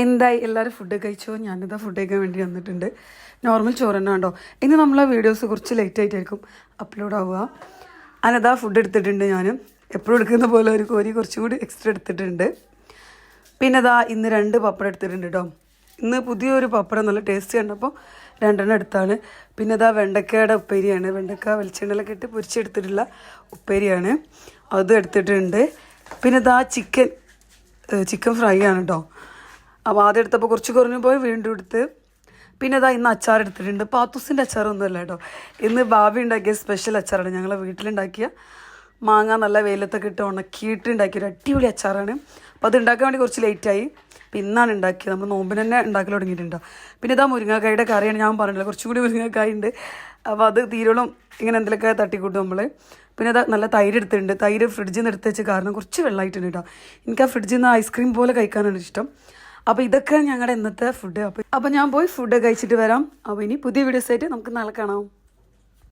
എന്തായി? എല്ലാവരും ഫുഡ് കഴിച്ചോ? ഞാനിതാ ഫുഡ് കഴിക്കാൻ വേണ്ടി വന്നിട്ടുണ്ട്. നോർമൽ ചോറ് തന്നെ ഉണ്ടോ ഇനി നമ്മളെ വീഡിയോസ് കുറച്ച് ലേറ്റ് ആയിട്ടായിരിക്കും അപ്ലോഡ് ആവുക. അനതാ ഫുഡ് എടുത്തിട്ടുണ്ട് ഞാൻ എപ്പോഴും എടുക്കുന്ന പോലെ ഒരു കോരി കുറച്ചുകൂടി എക്സ്ട്രാ എടുത്തിട്ടുണ്ട്. പിന്നെ ഇതാ ഇന്ന് രണ്ട് പപ്പടം എടുത്തിട്ടുണ്ട് കേട്ടോ ഇന്ന് പുതിയൊരു പപ്പടം നല്ല ടേസ്റ്റ് കണ്ടപ്പോൾ രണ്ടെണ്ണം എടുത്താണ്. പിന്നെ ഇതാ വെണ്ടക്കയുടെ ഉപ്പേരിയാണ്. വെണ്ടക്ക വെളിച്ചെണ്ണയിലൊക്കെ ഇട്ട് പൊരിച്ചെടുത്തിട്ടുള്ള ഉപ്പേരിയാണ്. അതും എടുത്തിട്ടുണ്ട്. പിന്നെ ഇതാ ചിക്കൻ ചിക്കൻ ഫ്രൈ ആണ് കേട്ടോ അപ്പോൾ ആദ്യം എടുത്തപ്പോൾ കുറച്ച് കുറഞ്ഞു പോയി വീണ്ടും എടുത്ത്. പിന്നെ ഇതാ ഇന്ന് അച്ചാർ എടുത്തിട്ടുണ്ട്. പാത്തൂസിന്റെ അച്ചാറൊന്നുമല്ല കേട്ടോ. ഇന്ന് ബാബി ഉണ്ടാക്കിയ സ്പെഷ്യൽ അച്ചാറാണ് ഞങ്ങളെ വീട്ടിലുണ്ടാക്കിയ. മാങ്ങ നല്ല വെയിലത്തൊക്കെ ഇട്ട് ഉണക്കിയിട്ട് ഉണ്ടാക്കിയ ഒരു അടിപൊളി അച്ചാറാണ്. അപ്പോൾ അത് ഉണ്ടാക്കാൻ വേണ്ടി കുറച്ച് ലേറ്റായി പിന്നാണ് ഉണ്ടാക്കിയത്. നമ്മൾ നോമ്പിന് തന്നെ ഉണ്ടാക്കൽ തുടങ്ങിയിട്ടുണ്ടോ? പിന്നെ ഇതാ മുരിങ്ങക്കായുടെ കറിയാണ് ഞാൻ പറഞ്ഞില്ല കുറച്ചും കൂടി മുരിങ്ങക്കായ ഉണ്ട്. അപ്പോൾ അത് തീരോളം ഇങ്ങനെ എന്തെങ്കിലുമൊക്കെ തട്ടിക്കൂട്ടും നമ്മൾ പിന്നെ അതാ നല്ല തൈര് എടുത്തിട്ടുണ്ട്. തൈര് ഫ്രിഡ്ജിൽ നിന്ന് എടുത്ത് വെച്ച് കാരണം കുറച്ച് വെള്ളമായിട്ടുണ്ട് കേട്ടോ. എനിക്ക് ആ ഫ്രിഡ്ജിൽ നിന്ന് ഐസ്ക്രീം പോലെ കഴിക്കാനാണ് ഇഷ്ടം. അപ്പോൾ ഇതൊക്കെ ഞങ്ങളുടെ ഇന്നത്തെ ഫുഡ് അപ്പോൾ ഞാൻ പോയി ഫുഡ് കഴിച്ചിട്ട് വരാം. അപ്പോൾ ഇനി പുതിയ വീഡിയോസ് ആയിട്ട് നമുക്ക് നാളെ കാണാം.